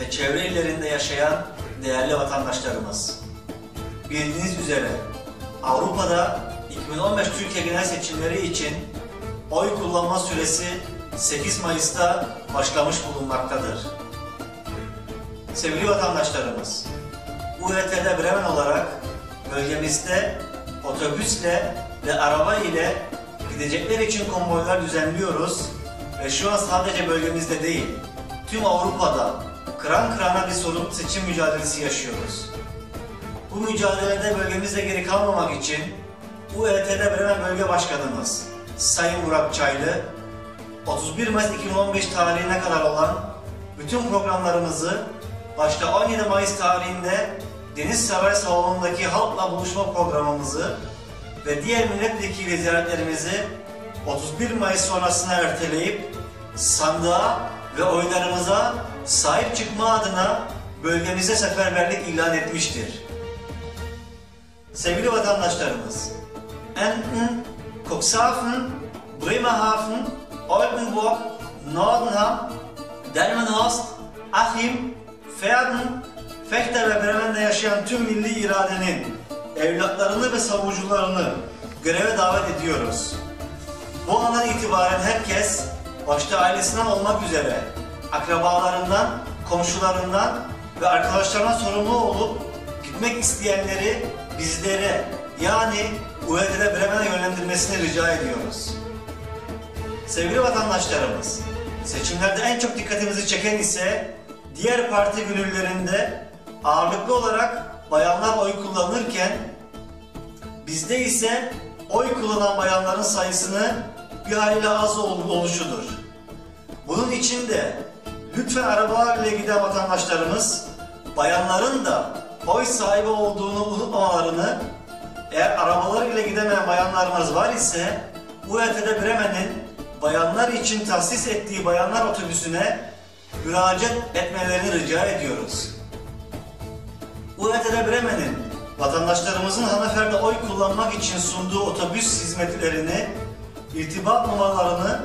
ve çevre illerinde yaşayan değerli vatandaşlarımız. Bildiğiniz üzere Avrupa'da 2015 Türkiye genel seçimleri için oy kullanma süresi 8 Mayıs'ta başlamış bulunmaktadır. Sevgili vatandaşlarımız, UET'de Bremen olarak bölgemizde otobüsle ve araba ile gidecekler için konvoylar düzenliyoruz ve şu an sadece bölgemizde değil, tüm Avrupa'da kıran kırana bir sorun seçim mücadelesi yaşıyoruz. Bu mücadelede bölgemizde geri kalmamak için UET'de Bremen Bölge Başkanımız Sayın Murat Çaylı 31 Mayıs 2015 tarihine kadar olan bütün programlarımızı başta 17 Mayıs tarihinde Deniz Saray Salonu'ndaki halkla buluşma programımızı ve diğer milletvekili ziyaretlerimizi 31 Mayıs sonrasına erteleyip sandığa ve oylarımıza sahip çıkma adına bölgemize seferberlik ilan etmiştir. Sevgili vatandaşlarımız, Enten, Cuxhaven, Bremerhaven, Oldenburg, Nordenham, Delmenhorst, Achim, Verden, Fechter ve Bremen'de yaşayan tüm milli iradenin evlatlarını ve savunucularını göreve davet ediyoruz. Bu andan itibaren herkes, başta ailesinden olmak üzere, akrabalarından, komşularından ve arkadaşlarından sorumlu olup gitmek isteyenleri bizlere yani UET'de Bremen'e yönlendirmesini rica ediyoruz. Sevgili vatandaşlarımız, seçimlerde en çok dikkatimizi çeken ise diğer parti gönüllerinde ağırlıklı olarak bayanlar oy kullanırken bizde ise oy kullanan bayanların sayısını bir hayli az ol- oluşudur. Bunun için de lütfen arabalarla giden vatandaşlarımız bayanların da oy sahibi olduğunu unutmamalarını eğer arabalarıyla gidemeyen bayanlarımız var ise UET'de Bremen'in bayanlar için tahsis ettiği bayanlar otobüsüne müracaat etmelerini rica ediyoruz. UET'de Bremen'in vatandaşlarımızın Hanafer'de oy kullanmak için sunduğu otobüs hizmetlerini, irtibat numaralarını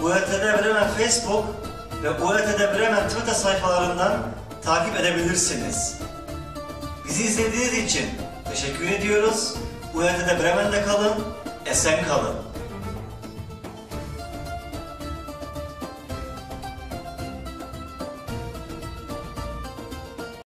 UET'de Bremen Facebook ve UET'de Bremen Twitter sayfalarından takip edebilirsiniz. Bizi izlediğiniz için teşekkür ediyoruz. UET'de Bremen'de kalın, esen kalın.